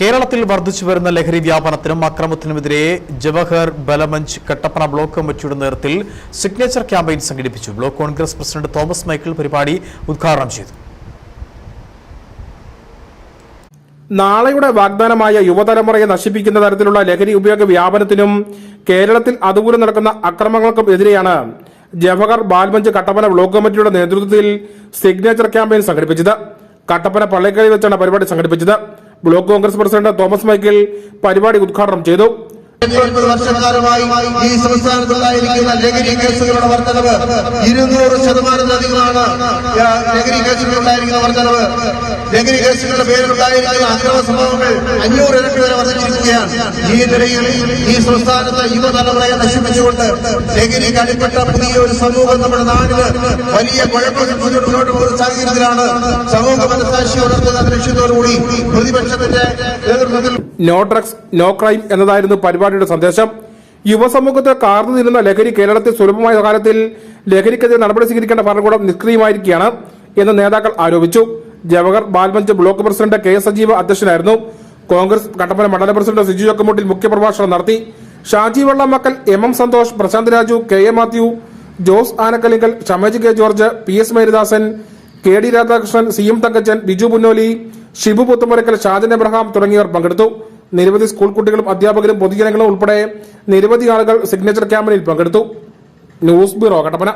കേരളത്തിൽ വർദ്ധിച്ചു വരുന്ന ലഹരി വ്യാപനത്തിനും അക്രമത്തിനുമെതിരെ ജവഹർ ബലമഞ്ച് കട്ടപ്പന ബ്ലോക്ക് കമ്മിറ്റിയുടെ നേതൃത്വത്തിൽ സിഗ്നേച്ചർ ക്യാമ്പയിൻ സംഘടിപ്പിച്ചു. ബ്ലോക്ക് കോൺഗ്രസ് പ്രസിഡന്റ് തോമസ് മൈക്കിൾ പരിപാടി ഉദ്ഘാടനം ചെയ്തു. നാളെയുടെ വാഗ്ദാനമായ യുവതലമുറയെ നശിപ്പിക്കുന്ന തരത്തിലുള്ള ലഹരി ഉപയോഗ വ്യാപനത്തിനും കേരളത്തിൽ അതുമൂലം നടക്കുന്ന അക്രമങ്ങൾക്കും എതിരെയാണ് ജവഹർ ബാൽമഞ്ച് കട്ടപ്പന ബ്ലോക്ക് കമ്മിറ്റിയുടെ നേതൃത്വത്തിൽ സിഗ്നേച്ചർ ക്യാമ്പയിൻ സംഘടിപ്പിച്ചത്. കട്ടപ്പന പള്ളിക്കലിൽ വെച്ചാണ് പരിപാടി സംഘടിപ്പിച്ചത്. ബ്ലോക്ക് കോൺഗ്രസ് പ്രസിഡന്റ് തോമസ് മൈക്കിൾ പരിപാടി ഉദ്ഘാടനം ചെയ്തു വർഷക്കാലമായി ഈ സംസ്ഥാനത്തുണ്ടായിരിക്കുന്ന ലഹരി കേസുകളുടെ വർധനവ് ഇരുന്നൂറ് ശതമാനത്തിലധികമാണ് ലഹരി കേസുകളുണ്ടായിരിക്കുന്ന വർധനവ്. ലഹരി കേസുകളുടെ പേരിലുണ്ടായിരിക്കുന്ന അക്രമ സംഭവങ്ങൾ അഞ്ഞൂറ് ഇരട്ടി വരെ വർദ്ധിച്ചിരിക്കുകയാണ്. ഈ നിലയിൽ ഈ സംസ്ഥാനത്തെ യുവതലമുറയെ നശിപ്പിച്ചുകൊണ്ട് ലഹരി കടിപ്പെട്ട പുതിയ ഒരു സമൂഹം നമ്മുടെ നാടിന് വലിയ കുഴപ്പങ്ങൾ മുന്നോട്ട് പോകുന്ന സാഹചര്യത്തിലാണ് സമൂഹ മനസാക്ഷി ഉണർത്തുന്ന ലക്ഷ്യത്തോടുകൂടി പ്രതിപക്ഷത്തിന്റെ നേതൃത്വത്തിൽ നോ ഡ്രഗ്സ് നോ ക്രൈം എന്നതായിരുന്നു പരിപാടിയുടെ സന്ദേശം. യുവസമൂഹത്തെ കാർന്നു നിരുന്ന ലഹരി കേരളത്തിൽ സുലഭമായ കാലത്തിൽ ലഹരിക്കെതിരെ നടപടി സ്വീകരിക്കേണ്ട ഭരണകൂടം നിഷ്ക്രിയമായിരിക്കുകയാണ് എന്ന് നേതാക്കൾ ആരോപിച്ചു. Jawahar Balmanch block president K S Sajeeva അധ്യക്ഷനായിരുന്നു. കോൺഗ്രസ് കട്ടപ്പന മണ്ഡലം പ്രസിഡന്റ് സിജു ചക്കമുട്ടിൽ മുഖ്യപ്രഭാഷണം നടത്തി. Shaji Vellamakkal M M Santhosh Prashanth Raju K A Mathew Jose Anakkalinkal Shamej K George P S Merydasan K D Radhakrishnan C M Thankachan Biju Punnoli Shibu Puthumarakkal Shajan Abraham തുടങ്ങിയവർ പങ്കെടുത്തു. നിരവധി school കുട്ടികളും അധ്യാപകരും പൊതുജനങ്ങളും ഉൾപ്പെടെ നിരവധി ആളുകൾ signature ക്യാമ്പയിനിൽ പങ്കെടുത്തു. News bureau Kattappana.